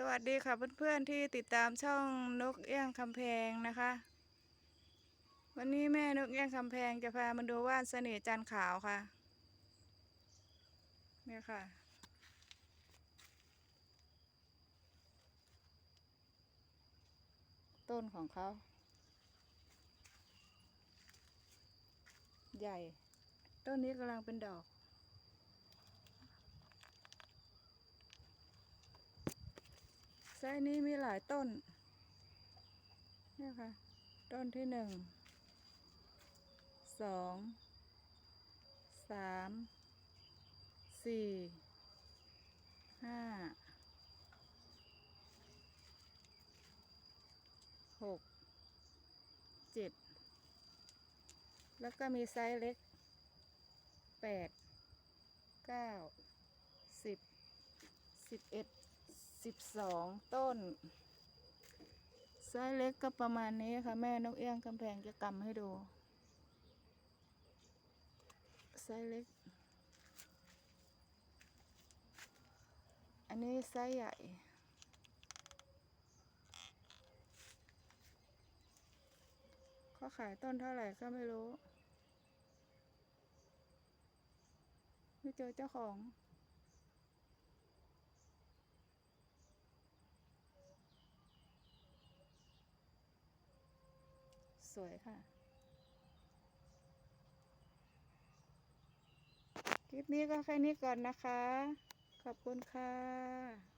สวัสดีค่ะเพื่อนๆที่ติดตามช่องนกเอี้ยงคำแพงนะคะ วันนี้แม่นกเอี้ยงคำแพงจะพามาดูว่านเสน่ห์จันขาวค่ะเนี่ยค่ะ ต้นของเขา ใหญ่ ต้นนี้กำลังเป็นดอก ไซส์นี้มีหลายต้นเนี่ยค่ะ ต้นที่หนึ่งสองสามสี่ห้าหกเจ็ดแล้วก็มีไซส์เล็กแปดเก้าสิบสิบเอ็ด สิบสองต้น ไซส์เล็กก็ประมาณนี้ค่ะ แม่นกเอี้ยงกำแพงจะกำให้ดู ไซส์เล็ก อันนี้ไซส์ใหญ่เขาขายต้นเท่าไหร่ก็ไม่รู้ ไม่เจอเจ้าของ สวยค่ะ คลิปนี้ก็แค่นี้ก่อนนะคะ ขอบคุณค่ะ